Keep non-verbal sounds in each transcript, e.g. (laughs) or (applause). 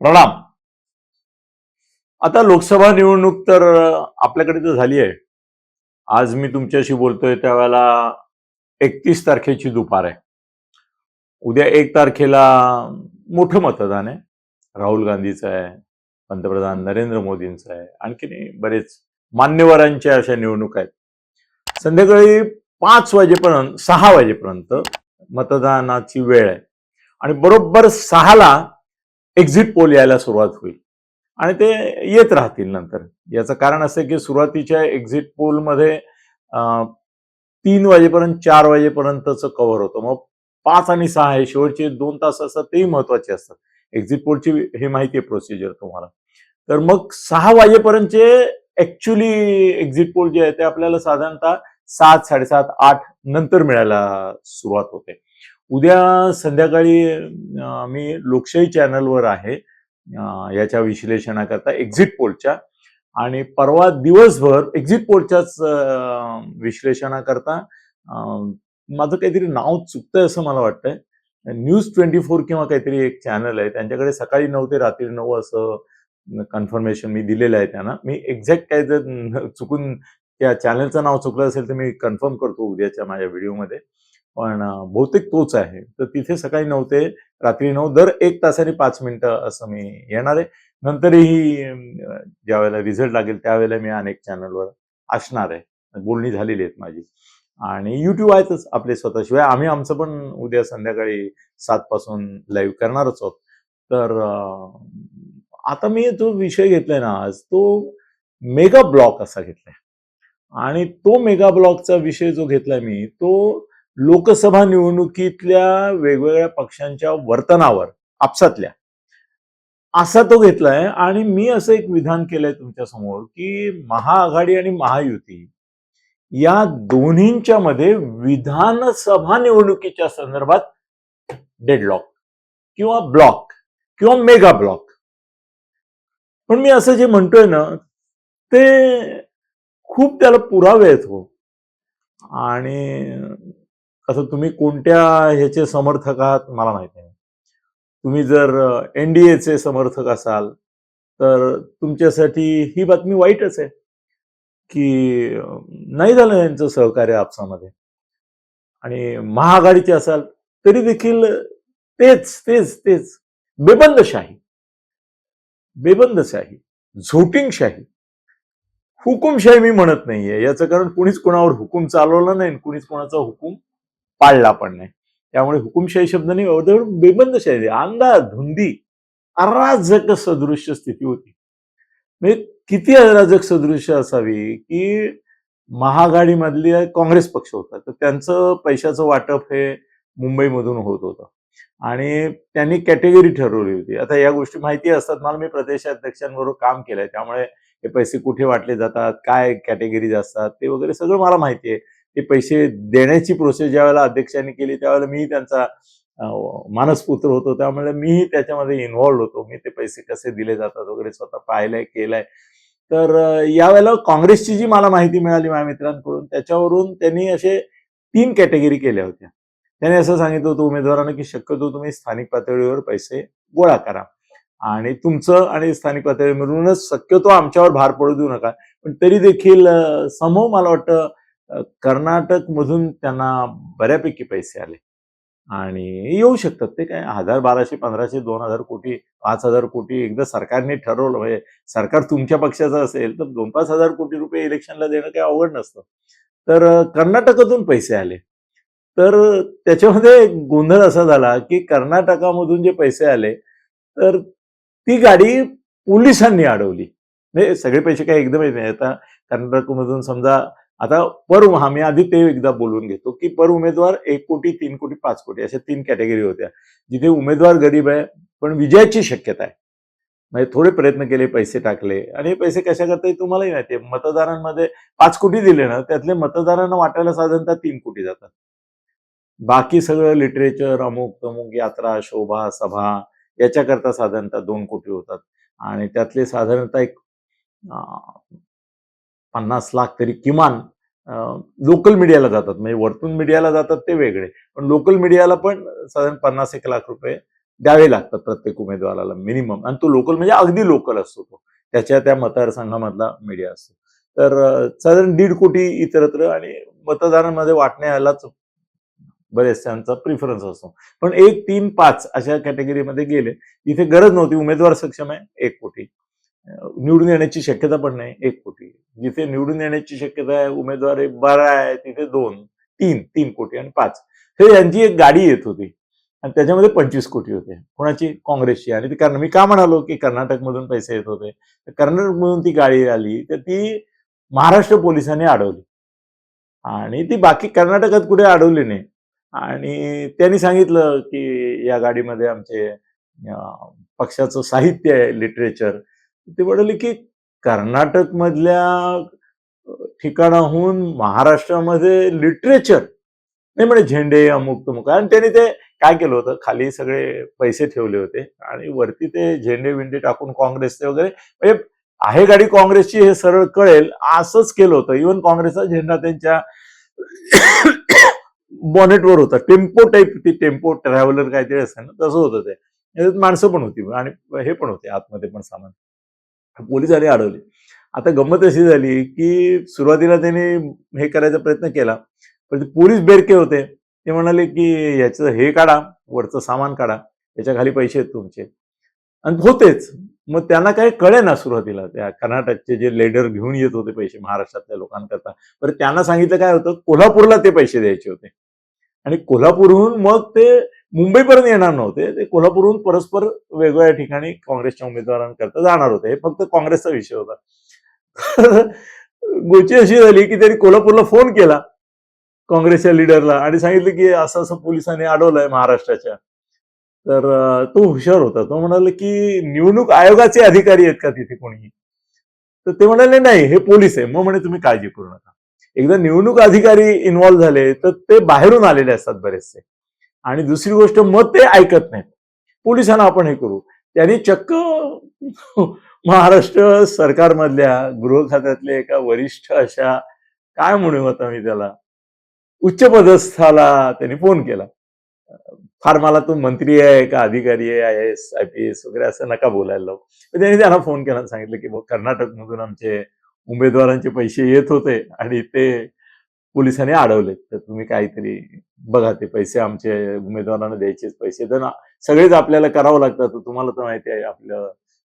प्रणाम. आता लोकसभा निवडणूक तर आपल्याकडे तर झाली आहे. आज मी तुमच्याशी बोलतोय त्यावेळेला एकतीस तारखेची दुपार आहे. उद्या एक तारखेला मोठं मतदान आहे. राहुल गांधीचं आहे पंतप्रधान नरेंद्र मोदींचं आहे आणखीन बरेच मान्यवरांच्या अशा निवडणूक आहेत. संध्याकाळी पाच वाजेपर्यंत सहा वाजेपर्यंत मतदानाची वेळ आहे. आणि बरोबर सहाला एक्झिट पोल यायला सुरुवात होईल. आणि ते येत राहतील नंतर. याचं कारण असं की सुरुवातीच्या एक्झिट पोलमध्ये तीन वाजेपर्यंत चार वाजेपर्यंतचं कव्हर होतं. मग पाच आणि सहा हे शेवटचे दोन तास असतात तेही महत्त्वाचे असतात. एक्झिट पोलची हे माहिती आहे प्रोसिजर तुम्हाला. तर मग सहा वाजेपर्यंतचे ऍक्च्युली एक्झिट पोल जे आहे ते आपल्याला साधारणतः सात साडेसात आठ नंतर मिळायला सुरुवात होते. उद्या संध्याकाळी मी लोकशाही चॅनलवर आहे याच्या विश्लेषणाकरता एक्झिट पोलच्या आणि परवा दिवसभर एक्झिट पोलच्याच विश्लेषणाकरता माझं काहीतरी नाव चुकतंय असं मला वाटतंय. न्यूज ट्वेंटी फोर किंवा काहीतरी एक चॅनल आहे त्यांच्याकडे सकाळी नऊ ते रात्री नऊ असं कन्फर्मेशन मी दिलेलं आहे त्यांना. मी एक्झॅक्ट काय जर चुकून त्या चॅनलचं नाव चुकलं असेल तर मी कन्फर्म करतो उद्याच्या माझ्या व्हिडिओमध्ये पण बहुतेक तोच आहे. तर तिथे सकाळी नऊ ते रात्री नऊ दर एक तासाने पाच मिनिटं असं मी येणार आहे. नंतरही ज्या ज्यावेळेला रिझल्ट लागेल त्यावेळेला मी अनेक चॅनलवर असणार आहे. बोलणी झालेली आहेत माझी. आणि युट्यूब आहेतच आपले स्वतःशिवाय. आम्ही आमचं पण उद्या संध्याकाळी सात पासून लाईव्ह करणारच आहोत. तर आता मी जो विषय घेतलाय ना आज तो मेगा ब्लॉक असा घेतलाय. आणि तो मेगा ब्लॉकचा विषय जो घेतलाय मी तो लोकसभा निवडणुकीतल्या वेगवेगळ्या पक्षांच्या वर्तनावर आपसातल्या. असा तो घेतलाय आणि मी असं एक विधान केलंय तुमच्यासमोर की महाआघाडी आणि महायुती या दोन्हींच्या मध्ये विधानसभा निवडणुकीच्या संदर्भात डेडलॉक किंवा ब्लॉक किंवा मेगा ब्लॉक पण मी असं जे म्हणतोय ना ते खूप त्याला पुरावे आहेत हो. आणि असं तुम्ही कोणत्या ह्याचे समर्थक आहात मला माहिती नाही. तुम्ही जर एनडीएचे समर्थक असाल तर तुमच्यासाठी ही बातमी वाईटच आहे की नाही झालं यांचं सहकार्य आपसामध्ये. आणि महाआघाडीचे असाल तरी देखील तेच तेच तेच बेबंदशाही बेबंदशाही झोटिंगशाही हुकुमशाही मी म्हणत नाहीये. याचं कारण कुणीच कोणावर हुकूम चालवला नाही कुणीच कोणाचा हुकूम पाळला पण नाही. त्यामुळे हुकुमशाही शब्द नाही बेबंदशाही अंधा धुंदी अराजक सदृश्य स्थिती होती. म्हणजे किती अराजक सदृश्य असावी की महाआघाडीमधली काँग्रेस पक्ष होता. तर त्यांचं पैशाचं वाटप हे मुंबईमधून होत होतं. आणि त्यांनी कॅटेगरी ठरवली होती. आता या गोष्टी माहिती असतात. मला मी प्रदेशाध्यक्षांबरोबर काम केलंय. त्यामुळे हे पैसे कुठे वाटले जातात? काय कॅटेगरीज असतात? ते वगैरे सगळं मला माहिती आहे. ते पैसे देण्याची प्रोसेस ज्या वेळेला अध्यक्षांनी केली त्यावेळेला मीही त्यांचा मानसपुत्र होतो. त्यामुळे मीही त्याच्यामध्ये इन्व्हॉल्ड होतो. मी ते पैसे कसे दिले जातात वगैरे स्वतः पाहिलंय केलंय. तर यावेळेला काँग्रेसची जी मला माहिती मिळाली माझ्या मित्रांकडून त्याच्यावरून त्यांनी असे तीन कॅटेगरी केल्या होत्या. त्याने असं सांगितलं होतं उमेदवारांना की शक्यतो तुम्ही स्थानिक पातळीवर पैसे गोळा करा. आणि तुमचं आणि स्थानिक पातळी मिळूनच शक्यतो आमच्यावर भार पडू देऊ नका. पण तरी देखील समूह मला वाटतं कर्नाटक मधून त्यांना बऱ्यापैकी पैसे आले. आणि येऊ शकतात ते काय हजार बाराशे पंधराशे दोन हजार कोटी पाच हजार कोटी एकदा सरकारने ठरवलं. म्हणजे सरकार तुमच्या पक्षाचं असेल तर दोन पाच हजार कोटी रुपये इलेक्शनला देणं काही अवघड नसतं. तर कर्नाटकातून पैसे आले. तर त्याच्यामध्ये गोंधळ असा झाला की कर्नाटकामधून जे पैसे आले तर ती गाडी पोलिसांनी अडवली. म्हणजे सगळे पैसे काही एकदम येत नाही आता कर्नाटकमधून समजा आता पर आम्ही मी आधी ते एकदा बोलून घेतो की पर उमेदवार एक कोटी तीन कोटी पाच कोटी अशा तीन कॅटेगरी होत्या. जिथे उमेदवार गरीब आहे पण विजयाची शक्यता आहे. म्हणजे थोडे प्रयत्न केले पैसे टाकले. आणि हे पैसे कशा करता तुम्हालाही माहिती आहे. मतदारांमध्ये पाच कोटी दिले ना त्यातले मतदारांना वाटायला साधारणतः तीन कोटी जातात. बाकी सगळं लिटरेचर अमुक तमुक यात्रा शोभा सभा याच्याकरता साधारणतः दोन कोटी होतात. आणि त्यातले साधारणतः एक पन्नास लाख तरी किमान लोकल मीडियाला जातात. म्हणजे वरतून मीडियाला जातात ते वेगळे. पण लोकल मीडियाला पण साधारण पन्नास एक लाख रुपये द्यावे लागतात प्रत्येक उमेदवाराला मिनिमम आणि तो लोकल म्हणजे अगदी लोकल असतो तो. त्याच्या त्या मतदारसंघामधला मीडिया असतो. तर साधारण दीड कोटी इतरत्र आणि मतदारांमध्ये वाटण्यालाच बरेचशांचा प्रिफरन्स असतो. पण एक तीन पाच अशा कॅटेगरीमध्ये गेले. इथे गरज नव्हती. उमेदवार सक्षम आहे एक कोटी. निवडून येण्याची शक्यता पण नाही एक कोटी. जिथे निवडून येण्याची शक्यता आहे उमेदवार एक बारा आहे तिथे दोन तीन तीन कोटी आणि पाच. हे यांची एक गाडी येत होती आणि त्याच्यामध्ये पंचवीस कोटी होते. कोणाची? काँग्रेसची. आणि ती कारण मी का म्हणालो की कर्नाटकमधून पैसे येत होते? तर कर्नाटकमधून ती गाडी आली तर ती महाराष्ट्र पोलिसांनी अडवली. आणि ती बाकी कर्नाटकात कुठे अडवली नाही. आणि त्यांनी सांगितलं की या गाडीमध्ये आमचे पक्षाचं साहित्य आहे लिटरेचर ते म्हणाले की कर्नाटक मधल्या ठिकाणाहून महाराष्ट्रामध्ये लिटरेचर नाही म्हणे झेंडे अमुक तुमुक. आणि त्यांनी ते काय केलं होतं? खाली सगळे पैसे ठेवले होते आणि वरती ते झेंडे विंडे टाकून काँग्रेसचे वगैरे म्हणजे आहे गाडी काँग्रेसची हे सरळ कळेल असंच केलं होतं. इव्हन काँग्रेसचा झेंडा त्यांच्या बॉनेटवर होता. टेम्पो टाईप ती टेम्पो ट्रॅव्हलर काहीतरी असेल ना तसं होतं ते. माणसं पण होती आणि हे पण होते आतमध्ये पण सामान. पोलिसांनी अडवले. आता गंमत अशी झाली की सुरुवातीला त्याने हे करायचा प्रयत्न केला पण पोलीस बेरके होते. ते म्हणाले की याचं हे काढा वरचं सामान काढा याच्या खाली पैसे आहेत तुमचे. आणि होतेच. मग त्यांना काही कळे ना सुरुवातीला. त्या कर्नाटकचे जे लेडर घेऊन येत होते पैसे महाराष्ट्रातल्या लोकांकरता. बरं त्यांना सांगितलं काय होतं? कोल्हापूरला ते पैसे द्यायचे होते. आणि कोल्हापूरहून मग ते मुंबईपर्यंत येणार नव्हते. ते कोल्हापूरहून परस्पर वेगवेगळ्या ठिकाणी काँग्रेसच्या उमेदवारांकरता जाणार होते. हे फक्त काँग्रेसचा विषय होता. (laughs) गोची अशी झाली की त्यांनी कोल्हापूरला फोन केला काँग्रेसच्या लिडरला आणि सांगितलं की असं असं पोलिसांनी अडवलंय महाराष्ट्राच्या. तर तो हुशार होता. तो म्हणाला की निवडणूक आयोगाचे अधिकारी आहेत का तिथे कोणी? तर ते म्हणाले नाही हे पोलीस आहे. मग म्हणे तुम्ही काळजी करू नका. एकदा निवडणूक अधिकारी इन्व्हॉल्व्ह झाले तर ते बाहेरून आलेले असतात बरेचसे. आणि दुसरी गोष्ट मग ते ऐकत नाहीत. पोलिसांना आपण हे करू. त्यांनी चक्क महाराष्ट्र सरकारमधल्या गृह खात्यातल्या एका वरिष्ठ अशा काय म्हणू आता मी त्याला उच्च पदस्थाला त्यांनी फोन केला. फार मला तो मंत्री आहे का अधिकारी आहे I S I P S वगैरे असं नका बोलायला त्यांनी त्यांना फोन केला सांगितलं की कर्नाटकमधून आमचे उमेदवारांचे पैसे येत होते आणि ते पोलिसांनी अडवले तर तुम्ही काहीतरी बघा ते पैसे आमचे उमेदवारांना द्यायचेच पैसे तर सगळेच आपल्याला करावं लागतात तुम्हाला तर माहिती आहे आपलं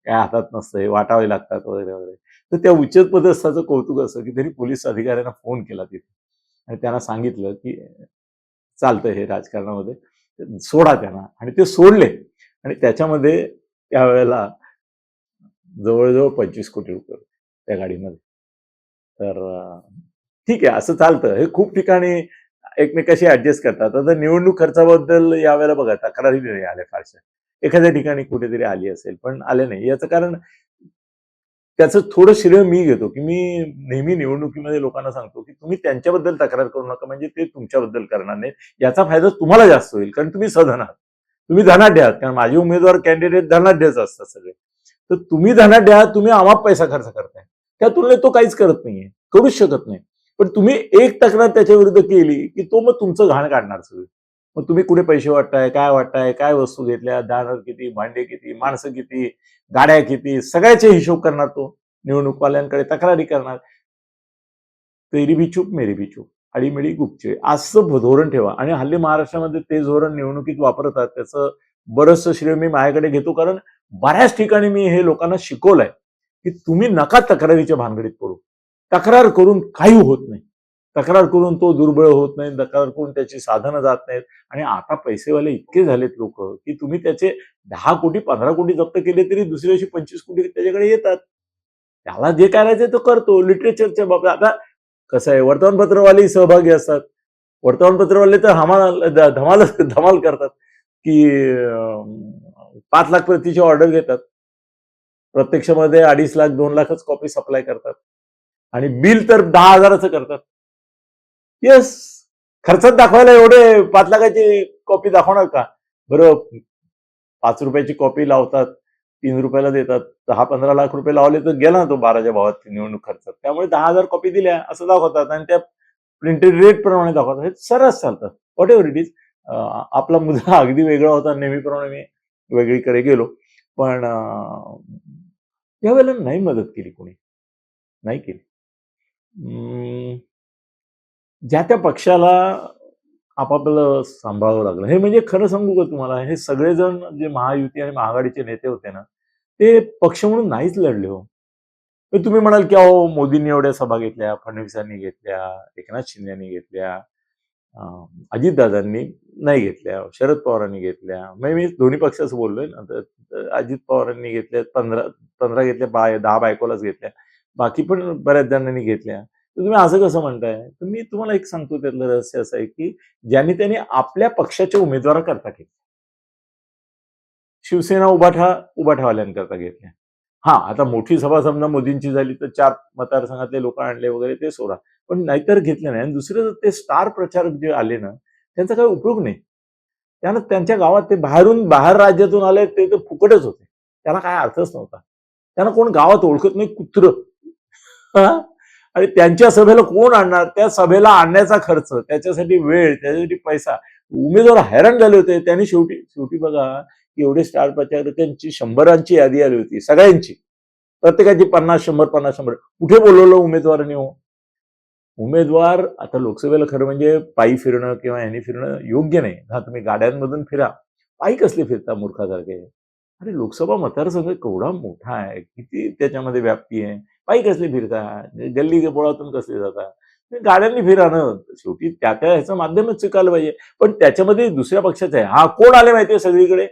काय हातात नसतं हे वाटावे लागतात वगैरे वगैरे. तर त्या उच्च पदस्थाचं कौतुक असं की त्यांनी पोलीस अधिकाऱ्यांना फोन केला तिथे. आणि त्यांना सांगितलं की चालतं हे राजकारणामध्ये. सोडा त्यांना. आणि ते सोडले. आणि त्याच्यामध्ये त्यावेळेला जवळजवळ पंचवीस कोटी रुपये त्या गाडीमध्ये. तर ठीक आहे असं चालतं. हे खूप ठिकाणी एकमेकाशी ऍडजस्ट करतात. आता निवडणूक खर्चाबद्दल यावेळेला बघा तक्रारी नाही आल्या फारशा. एखाद्या ठिकाणी कुठेतरी आली असेल पण आले नाही. याचं कारण त्याचं थोडं श्रेय मी घेतो की मी नेहमी निवडणुकीमध्ये लोकांना सांगतो की तुम्ही त्यांच्याबद्दल तक्रार करू नका म्हणजे ते तुमच्याबद्दल करणार नाही याचा फायदा तुम्हाला जास्त होईल कारण तुम्ही सधन आहात. तुम्ही धनाढ्य आहात कारण माझे उमेदवार कॅन्डिडेट धनाढ्यच असतात सगळे. तर तुम्ही धनाढ्य आहात तुम्ही आमाप पैसा खर्च करताय. त्या तुलनेत तो काहीच करत नाहीये. करूच शकत नाही. पण तुम्ही एक तक्रार त्याच्या विरुद्ध केली की तो मग तुमचं घाण काढणार सगळं. मग तुम्ही कुठे पैसे वाटताय काय वाटताय काय वस्तू घेतल्या दानर किती भांडे किती माणसं किती गाड्या किती सगळ्याचे हिशोब करणार तो. निवडणूकवाल्यांकडे तक्रारी करणार. तेरी भी चूप मेरी भी चूप. अडीमिळी गुपचे. असं धोरण ठेवा. आणि हल्ली महाराष्ट्रामध्ये ते धोरण निवडणुकीत वापरतात. त्याचं बरंचसं श्रेय मी माझ्याकडे घेतो कारण बऱ्याच ठिकाणी मी हे लोकांना शिकवलंय की तुम्ही नका तक्रारीच्या भानगडीत पडू. तक्रार करून काही होत नाही. तक्रार करून तो दुर्बळ होत नाही तक्रार करून त्याची साधनं जात नाहीत. आणि आता पैसेवाले इतके झालेत लोक की तुम्ही त्याचे दहा कोटी पंधरा कोटी जप्त केले तरी दुसऱ्या दिवशी पंचवीस कोटी त्याच्याकडे येतात. त्याला जे करायचं तो करतो लिटरेचरच्या बाबतीत. आता कसं आहे वर्तमानपत्रवालेही सहभागी असतात. वर्तमानपत्रवाले तर हमाल धमाल धमाल करतात की पाच लाख प्रतीची ऑर्डर घेतात. प्रत्यक्षामध्ये अडीच लाख दोन लाखच कॉपी सप्लाय करतात. आणि बिल तर दहा हजाराचं करतात. येस खर्चात दाखवायला एवढे पाच लाखाची कॉपी दाखवणार का? बरं पाच रुपयाची कॉपी लावतात तीन रुपयाला देतात दहा पंधरा लाख रुपये लावले तर गेला ना तो बाराच्या भावात निवडणूक खर्चात. त्यामुळे दहा हजार कॉपी दिल्या असं दाखवतात आणि त्या प्रिंटेड रेट प्रमाणे दाखवतात. हे सरस चालतात व्हॉट एव्हर इट इज आपला मुद्दा अगदी वेगळा होता नेहमीप्रमाणे मी वेगळीकडे गेलो. पण यावेळेला नाही मदत केली कोणी. नाही केली. ज्या त्या पक्षाला आपापलं सांभाळावं लागलं. हे म्हणजे खरं सांगू का तुम्हाला? हे सगळेजण जे महायुती आणि महाआघाडीचे नेते होते ना ते पक्ष म्हणून नाहीच लढले हो. तुम्ही म्हणाल की अहो मोदींनी एवढ्या सभा घेतल्या फडणवीसांनी घेतल्या एकनाथ शिंदेनी घेतल्या अजितदादांनी नाही घेतल्या शरद पवारांनी घेतल्या. म्हणजे मी दोन्ही पक्षाचं बोललोय ना तर अजित पवारांनी घेतल्या पंधरा पंधरा घेतल्या बाय दहा बायकोलाच घेतल्या. बाकी पण बऱ्याच जणांनी घेतल्या. तर तुम्ही असं कसं म्हणताय? तर मी तुम्हाला एक सांगतो त्यातलं रहस्य असं आहे की ज्यांनी त्यांनी आपल्या पक्षाच्या उमेदवाराकरता घेतल्या. शिवसेना उभाठा उभाठावाल्यांकरता घेतल्या. हा आता मोठी सभा समजा मोदींची झाली तर चार मतदारसंघातले लोक आणले वगैरे ते सोडा. पण नाहीतर घेतले नाही. आणि दुसरं ते स्टार प्रचारक जे आले ना त्यांचा काही उपयोग नाही. त्यानं त्यांच्या गावात ते बाहेरून बाहेर राज्यातून आले ते तर फुकटच होते. त्याला काय अर्थच नव्हता. त्यांना कोण गावात ओळखत नाही कुत्र. आणि त्यांच्या सभेला कोण आणणार? त्या सभेला आणण्याचा खर्च त्याच्यासाठी वेळ त्याच्यासाठी पैसा. उमेदवार हैराण झाले होते. त्यांनी शेवटी शेवटी बघा एवढे स्टार प्रचारकांची शंभरांची यादी आली होती सगळ्यांची. प्रत्येकाची पन्नास शंभर पन्नास शंभर. कुठे बोलवलं उमेदवारांनी हो? उमेदवार आता लोकसभेला खरं म्हणजे पायी फिरणं किंवा यांनी फिरणं योग्य नाही. हा तुम्ही गाड्यांमधून फिरा. पायी कसले फिरता मूर्खासारखे? अरे लोकसभा मतदारसंघ केवढा मोठा आहे. किती त्याच्यामध्ये व्याप्ती आहे. पायी कसले फिरता म्हणजे गल्ली बोळातून कसले जाता म्हणजे गाड्यांनी फिरा शेवटी त्या त्या ह्याचं माध्यमच स्वीकारलं पाहिजे. पण त्याच्यामध्ये दुसऱ्या पक्षाचं आहे. हा कोण आले माहितीये सगळीकडे?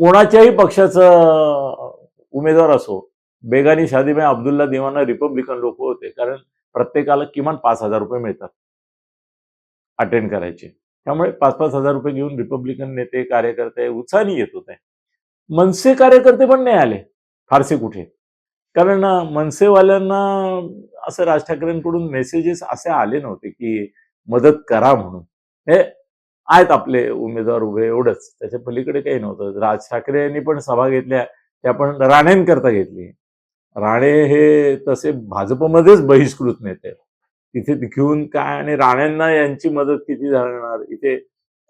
कोणाच्याही पक्षाचा उमेदवार असो बेगानी शादीबाई अब्दुल्ला दिवाना रिपब्लिकन लोक होते. कारण प्रत्येकाला किमान पाच हजार रुपये मिळतात अटेंड करायचे. त्यामुळे पाच पाच हजार रुपये घेऊन रिपब्लिकन नेते कार्यकर्ते उत्साहाने येत होते. मनसे कार्यकर्ते पण नाही आले. फारसे कुठे? कारण मनसेवाल्यांना असं राज ठाकरेंकडून मेसेजेस असे आले नव्हते की मदत करा म्हणून. हे आहेत आपले उमेदवार उभे एवढंच. त्याच्या पलीकडे काही नव्हतं. राज ठाकरे यांनी पण सभा घेतल्या त्या पण राणेंकरता घेतली. राणे हे तसे भाजपमध्येच बहिष्कृत नेते. तिथे घेऊन काय आणि राण्यांना यांची मदत किती जाणार इथे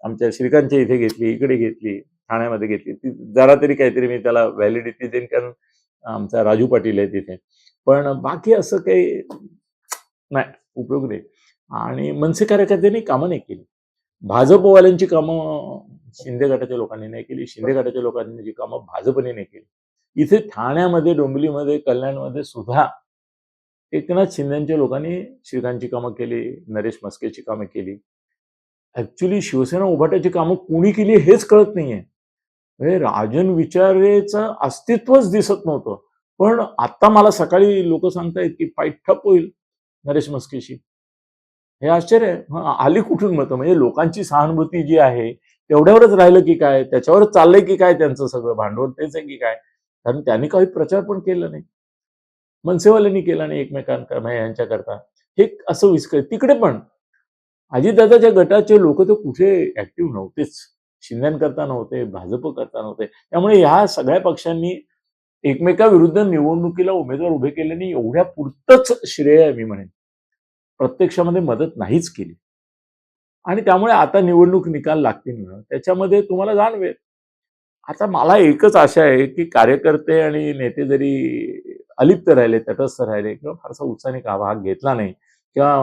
आमच्या श्रीकांतच्या इथे घेतली इकडे घेतली ठाण्यामध्ये घेतली. ती जरा तरी काहीतरी मी त्याला व्हॅलिडिटी देईन कारण आमचा राजू पाटील आहे तिथे. पण बाकी असं काही नाही उपयोग नाही. आणि मनसे कार्यकर्त्यांनी कामं नाही केली. भाजपवाल्यांची कामं शिंदे गटाच्या लोकांनी नाही केली. शिंदे गटाच्या लोकांनी जी कामं भाजपने नाही केली. इथे ठाण्यामध्ये डोंबिवलीमध्ये कल्याणमध्ये सुद्धा एकनाथ शिंदेच्या लोकांनी श्रीकांतची कामं केली नरेश मस्केची कामं केली. ऍक्च्युली शिवसेना उभाट्याची कामं कुणी केली हेच कळत नाहीये. म्हणजे राजन विचारेचं अस्तित्वच दिसत नव्हतं. पण आता मला सकाळी लोक सांगतायत की फाईट ठप होईल नरेश मस्केशी हे आश्चर्य आली कुठून मतं? म्हणजे लोकांची सहानुभूती जी आहे तेवढ्यावरच राहिलं की काय? त्याच्यावरच चाललंय की काय त्यांचं सगळं भांडवल? तेच आहे की काय? कारण त्यांनी काही प्रचार पण केला नाही. मनसेवाल्यांनी केला नाही एकमेकांकर म्हणजे यांच्याकरता. हे असं विस्कळ तिकडे पण अजितदादाच्या गटाचे लोक तर कुठे ऍक्टिव्ह नव्हतेच. शिंद्यांकरता नव्हते भाजप करता नव्हते त्यामुळे ह्या सगळ्या पक्षांनी एकमेकाविरुद्ध निवडणुकीला उमेदवार उभे केल्याने एवढ्या पुरतच श्रेय आहे मी म्हणेन. प्रत्यक्षामध्ये मदत नाहीच केली. आणि त्यामुळे आता निवडणूक निकाल लागतील ना. त्याच्यामध्ये तुम्हाला जाणवेल. आता मला एकच आशा आहे की कार्यकर्ते आणि नेते जरी अलिप्त राहिले तटस्थ राहिले किंवा फारसा उत्साहाने का भाग घेतला नाही किंवा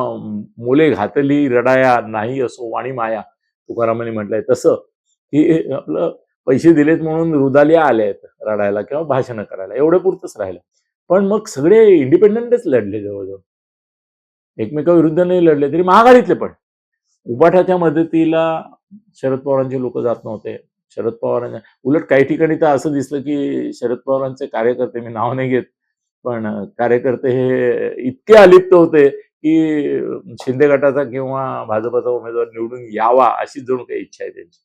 मुले घातली रडाया नाही असो वाणी माया तुकारामाने म्हटलंय तसं की आपलं पैसे दिलेत म्हणून रुदालिया आल्या आहेत रडायला किंवा भाषणं करायला. एवढं पुरतच राहिलं. पण मग सगळे इंडिपेंडंटच लढले जवळजवळ. एकमेकाविरुद्ध नाही लढले तरी महागाडीतले पण. उबाठाच्या मदतीला शरद पवारांचे लोक जात नव्हते. शरद पवारांच्या उलट काही ठिकाणी तर असं दिसलं की शरद पवारांचे कार्यकर्ते मी नाव नाही घेत पण कार्यकर्ते हे इतके अलिप्त होते की शिंदे गटाचा किंवा भाजपाचा उमेदवार निवडून यावा अशी जणू काही इच्छा आहे त्यांची.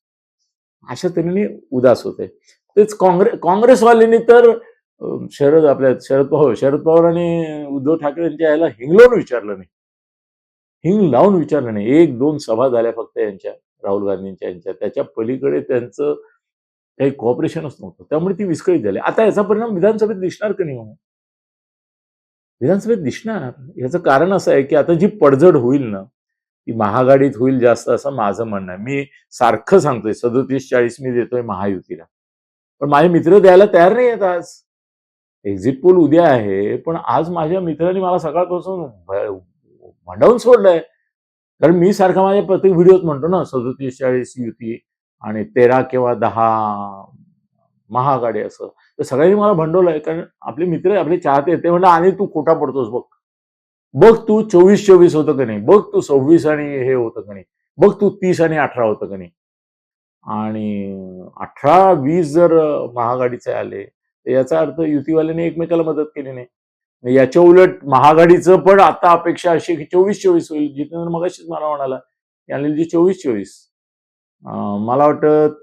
अशा तऱ्हेने उदास होते. तेच काँग्रेस काँग्रेसवाल्यांनी तर शरद आपल्या शरद पवार शरद पवार आणि उद्धव ठाकरे यांच्या याला हिंगलावून विचारलं नाही. हिंग लावून विचारलं नाही. एक दोन सभा झाल्या फक्त यांच्या राहुल गांधींच्या यांच्या. त्याच्या पलीकडे त्यांचं काही कॉपरेशनच नव्हतं. त्यामुळे ती विस्कळीत झाली. आता याचा परिणाम विधानसभेत दिसणार का नाही हो? विधानसभेत दिसणार. याचं कारण असं आहे की आता जी पडझड होईल ना ती महागाडीत होईल जास्त असं माझं म्हणणं आहे. मी सारखं सांगतोय सदोतीस चाळीस मी देतोय महायुतीला. पण माझे मित्र द्यायला तयार नाही आहेत आज. एक्झिट पोल उद्या आहे पण आज माझ्या मित्रांनी मला सकाळपासून भ- सोडलंय. कारण मी सारखा माझ्या प्रत्येक व्हिडिओत म्हणतो ना सदोतीस चाळीस युती आणि तेरा किंवा दहा महागाडी असं. तर सगळ्यांनी मला भंडवलंय कारण आपले मित्र आपले चाहते ते म्हणलं आणि तू खोटा पडतोस बघ. बघ तू चोवीस चोवीस होतं का नाही? बघ तू सव्वीस आणि हे होतं का नाही? बघ तू तीस आणि अठरा होतं का नाही? आणि अठरा वीस जर महागाडीचे आले तर याचा अर्थ युतीवाल्यांनी एकमेकाला मदत केली नाही. याच्या उलट महागाडीचं पण आता अपेक्षा अशी की चोवीस चोवीस होईल. जितेंद्र मगाशीच मला म्हणाला की आलेली जी चोवीस. चोवीस मला वाटतं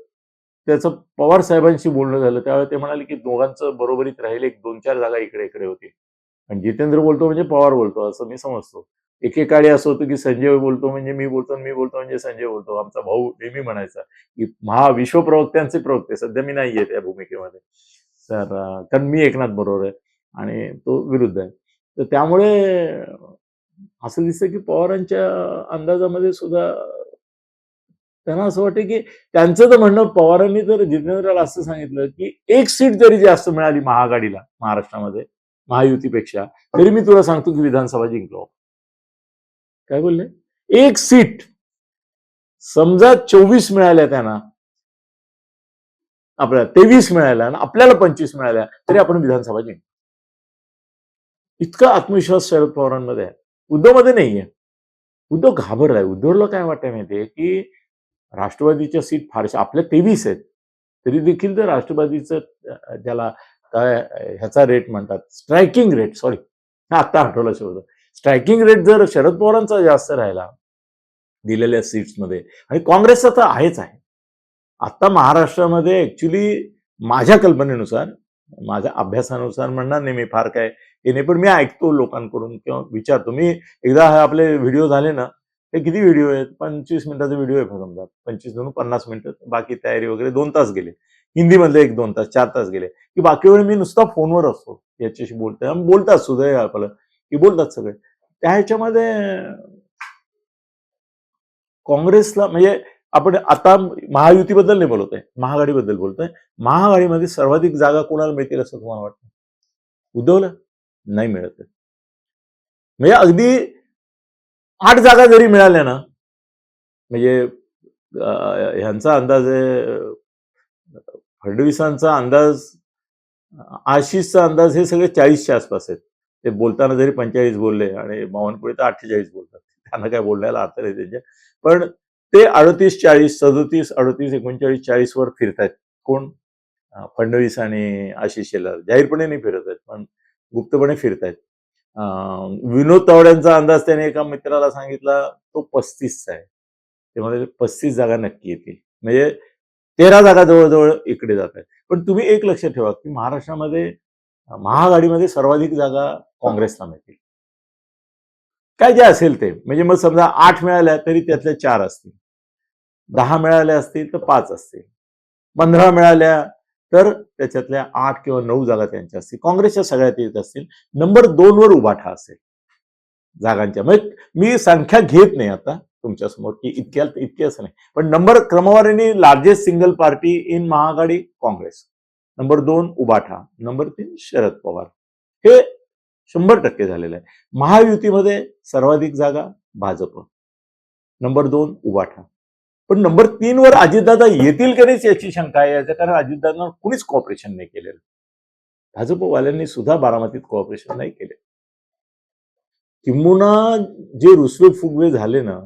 त्याचं पवार साहेबांशी बोलणं झालं. त्यावेळी ते म्हणाले की दोघांचं बरोबरीत राहील. एक दोन चार जागा इकडे इकडे होती आणि जितेंद्र बोलतो म्हणजे पवार बोलतो असं मी समजतो. एकेकाळी असं होतं की संजय बोलतो म्हणजे मी बोलतो आणि मी बोलतो म्हणजे संजय बोलतो. आमचा भाऊ नेहमी म्हणायचा की महा विश्वप्रवक्त्यांचे प्रवक्ते सध्या मी नाहीये त्या भूमिकेमध्ये. तर कारण मी एकनाथ बरोबर आहे आणि तो विरुद्ध आहे. तर त्यामुळे असं दिसतं की पवारांच्या अंदाजामध्ये सुद्धा त्यांना असं वाटतं की त्यांचं तर म्हणणं पवारांनी तर जितेंद्रला असं सांगितलं की एक सीट जरी जास्त मिळाली महाआघाडीला महाराष्ट्रामध्ये महायुतीपेक्षा. तरी मी तुला सांगतो की विधानसभा जिंकलो. काय बोलले? एक सीट समजा चोवीस मिळाल्या त्यांना आपल्याला तेवीस मिळाल्या आणि आपल्याला पंचवीस मिळाल्या तरी आपण विधानसभा जिंकतो इतका आत्मविश्वास शरद पवारांमध्ये आहे. उद्धवमध्ये नाहीये. उद्धव घाबरलाय. उद्धवला काय वाटतंय माहितीये की राष्ट्रवादीच्या सीट फारशा आपल्या तेवीस आहेत. तरी देखील तर राष्ट्रवादीचं ज्याला काय ह्याचा रेट म्हणतात. स्ट्रायकिंग रेट सॉरी हा आता आठवलं शोध स्ट्रायकिंग रेट जर शरद पवारांचा जास्त राहिला दिलेल्या सीट्समध्ये आणि काँग्रेसचा तर आहेच आहे. आता महाराष्ट्रामध्ये ॲक्च्युली माझ्या कल्पनेनुसार माझ्या अभ्यासानुसार म्हणणार नाही मी फार काय हे नाही पण मी ऐकतो लोकांकडून किंवा विचारतो. मी एकदा आपले व्हिडिओ झाले ना ते किती व्हिडिओ आहेत? पंचवीस मिनिटाचा व्हिडिओ आहे समजा पंचवीस दोन पन्नास मिनिटं बाकी तयारी वगैरे दोन तास गेले. हिंदीमधले एक दोन तास चार तास गेले. की बाकी वेळ मी नुसता फोनवर असतो याच्याशी बोलतोय. बोलतात सुद्धा आपलं की बोलतात सगळे. त्या ह्याच्यामध्ये काँग्रेसला म्हणजे आपण आता महायुतीबद्दल नाही बोलतोय महाआघाडीबद्दल बोलतोय महाआघाडीमध्ये सर्वाधिक जागा कोणाला मिळतील असं तुम्हाला वाटतं? उद्धवला नाही मिळत आहे. म्हणजे अगदी आठ जागा जरी मिळाल्या ना म्हणजे ह्यांचा अंदाज आहे फडणवीसांचा अंदाज आशिषचा अंदाज हे सगळे चाळीसच्या आसपास आहेत. ते बोलताना जरी पंचेचाळीस बोलले आणि बावनकुळे तर अठ्ठेचाळीस बोलतात. त्यांना काय बोलण्याला आता नाही त्यांच्या. पण ते अडतीस चाळीस सदतीस अडतीस एकोणचाळीस चाळीस वर फिरतायत. कोण? फडणवीस आणि आशिष शेलार. जाहीरपणे नाही फिरत आहेत पण गुप्तपणे फिरतायत. विनोद तावड्यांचा अंदाज त्याने एका मित्राला सांगितला तो पस्तीसचा आहे. ते म्हणजे पस्तीस जागा नक्की येतील. म्हणजे तेरा जागा जवळजवळ इकडे जात आहेत. पण तुम्ही एक लक्ष ठेवा की महाराष्ट्रामध्ये महाआघाडीमध्ये सर्वाधिक जागा काँग्रेसला मिळतील. काय जे असेल ते. म्हणजे मग समजा आठ मिळाल्या तरी त्यातल्या चार असतील. दहा मिळाल्या असतील तर पाच असतील. पंधरा मिळाल्या तर त्याच्यातल्या आठ किंवा नऊ जागा त्यांच्या असतील. काँग्रेसच्या सगळ्यात येत असतील. नंबर दोनवर उभाठा असेल. जागांच्या. म्हणजे मी संख्या घेत नाही आता. तुमच्यासमोर की इतक्या इतके असं नाही. पण number क्रमवारीने largest single party in Mahaaghadi Congress. Number दोन उबाठा नंबर तीन शरद पवार. हे शंभर टक्के झालेलं आहे. महायुतीमध्ये सर्वाधिक जागा भाजप. नंबर दोन उबाठा. पण नंबर तीन वर अजितदादा येतील का नाही याची शंका आहे. याच्या कारण अजितदादांना कुणीच कॉपरेशन नाही केलेलं. भाजपवाल्यांनी सुद्धा बारामतीत कॉपरेशन नाही केले. किंबहुना जे रुसवे फुगवे झाले ना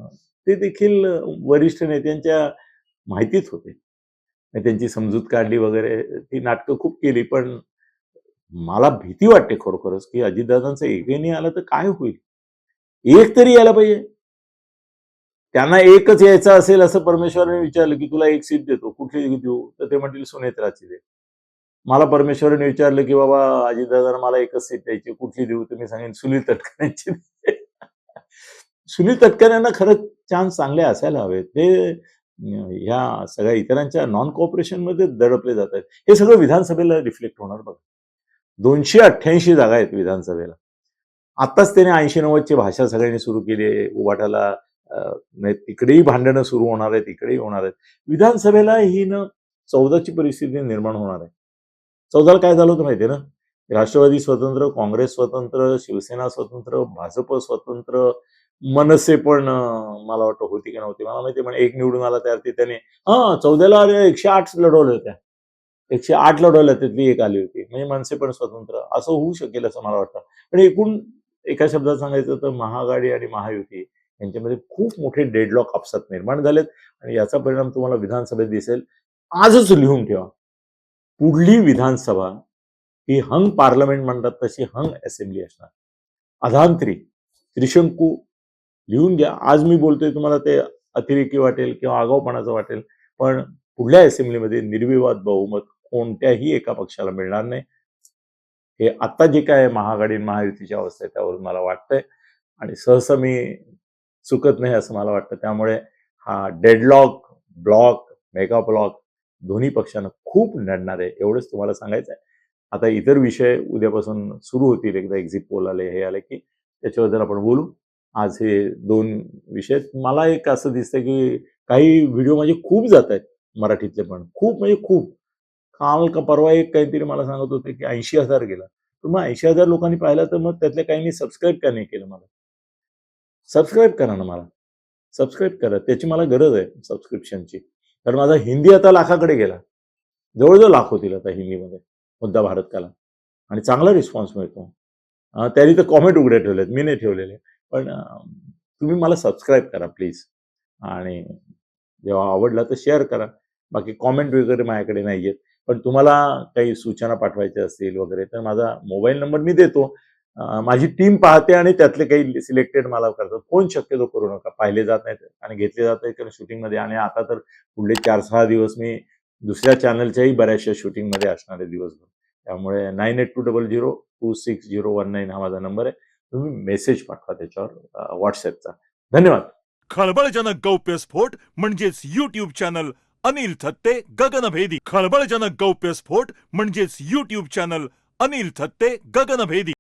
ते देखील वरिष्ठ नेत्यांच्या माहितीत होते. त्यांची समजूत काढली वगैरे ती नाटकं खूप केली. पण मला भीती वाटते खरोखरच की अजितदादांचं एकही आलं तर काय होईल? एक तरी यायला पाहिजे. त्यांना एकच यायचं असेल असं परमेश्वराने विचारलं की तुला एक सीट देतो कुठली देऊ? तर ते म्हणतील सुनेत्राची दे मला परमेश्वराने विचारलं की बाबा अजितदादांना मला एकच सीट द्यायची कुठली देऊ? तर मी सांगेन सुनील तटकरांची सुनील तटकरे यांना खरंच चान्स चांगले असायला हवेत. ते ह्या सगळ्या इतरांच्या नॉन कॉपरेशनमध्ये दडपले जात आहेत. हे सगळं विधानसभेला रिफ्लेक्ट होणार बघा. दोनशे अठ्ठ्याऐंशी जागा आहेत विधानसभेला. आत्ताच त्याने ऐंशी नव्वदची भाषा सगळ्यांनी सुरू केली आहे. उभाटाला तिकडेही भांडणं सुरू होणार आहेत तिकडेही होणार आहेत. विधानसभेला ही न चौदाची परिस्थिती निर्माण होणार आहे. चौदाला काय झालं होतं माहितीये ना? राष्ट्रवादी स्वतंत्र काँग्रेस स्वतंत्र शिवसेना स्वतंत्र भाजप स्वतंत्र मनसे पण मला वाटतं होती की नव्हती. मला माहिती पण एक निवडून आला त्यावरती त्याने हा चौदाला अरे एकशे आठ लढवल्या होत्या एकशे आठ लढवल्या त्यातली एक आली होती. म्हणजे मनसे पण स्वतंत्र असं होऊ शकेल असं मला वाटतं. पण एकूण एका शब्दात सांगायचं तर महाआघाडी आणि महायुती यांच्यामध्ये खूप मोठे डेडलॉक आपसात निर्माण झालेत आणि याचा परिणाम तुम्हाला विधानसभेत दिसेल. आजच लिहून ठेवा. पुढली विधानसभा ही हंग पार्लमेंट म्हणतात तशी हंग असेंब्ली असणार. अधांतरी त्रिशंकू लिहून घ्या. आज मी बोलतोय तुम्हाला ते अतिरेकी वाटेल किंवा आगाऊपणाचं वाटेल पण पुढल्या असेंब्लीमध्ये निर्विवाद बहुमत कोणत्याही एका पक्षाला मिळणार नाही. हे आता जे काय महाआघाडी महायुतीची अवस्था आहे त्यावरून मला वाटतंय. आणि सहसा मी चुकत नाही असं मला वाटतं. त्यामुळे हा डेडलॉक ब्लॉक मेगा ब्लॉक दोन्ही पक्षांना खूप लढणार आहे एवढंच तुम्हाला सांगायचं आहे आता इतर विषय उद्यापासून सुरू होतील. एकदा एक्झिट पोल आले हे आले की त्याच्याबद्दल आपण बोलू आज हे दोन विषय मला एक असं दिसतं की काही व्हिडिओ माझे खूप जात आहेत मराठीतले पण. खूप म्हणजे खूप. काल का परवा एक काहीतरी मला सांगत होते की ऐंशी हजार गेला. तर मग ऐंशी हजार लोकांनी पाहिलं तर मग त्यातल्या काहींनी सबस्क्राईब का नाही केलं मला? सबस्क्राईब करा ना मला. सबस्क्राईब करा. त्याची मला गरज आहे सबस्क्रिप्शनची कारण माझा हिंदी आता लाखाकडे गेला. जवळजवळ लाख होतील आता हिंदीमध्ये. मुद्दा भारत काला. आणि चांगला रिस्पॉन्स मिळतो. त्यांनी तर कॉमेंट उघडे ठेवलेत मी नाही ठेवलेले. पण तुम्ही मला सबस्क्राईब करा प्लीज आणि जेव्हा आवडला तर शेअर करा. बाकी कॉमेंट वगैरे माझ्याकडे नाही आहेत पण तुम्हाला काही सूचना पाठवायच्या असतील वगैरे तर माझा मोबाईल नंबर मी देतो. माझी टीम पाहते आणि त्यातले काही सिलेक्टेड मला करतात. फोन शक्यतो करू नका. पाहिले जात नाहीत आणि घेतले जात आहेत कारण शूटिंगमध्ये आणि आता तर पुढले चार सहा दिवस मी दुसऱ्या चॅनलच्याही बऱ्याचशा शूटिंगमध्ये असणारे दिवसभर. त्यामुळे nine eight two double zero two six zero one nine हा माझा नंबर आहे. तुम्ही मेसेज पाठवा त्याच्यावर व्हॉट्सअपचा धन्यवाद. खळबळजनक गौप्यस्फोट म्हणजेच युट्यूब चॅनल अनिल थत्ते गगनभेदी. खळबळजनक गौप्यस्फोट म्हणजेच युट्यूब चॅनल अनिल थत्ते गगनभेदी.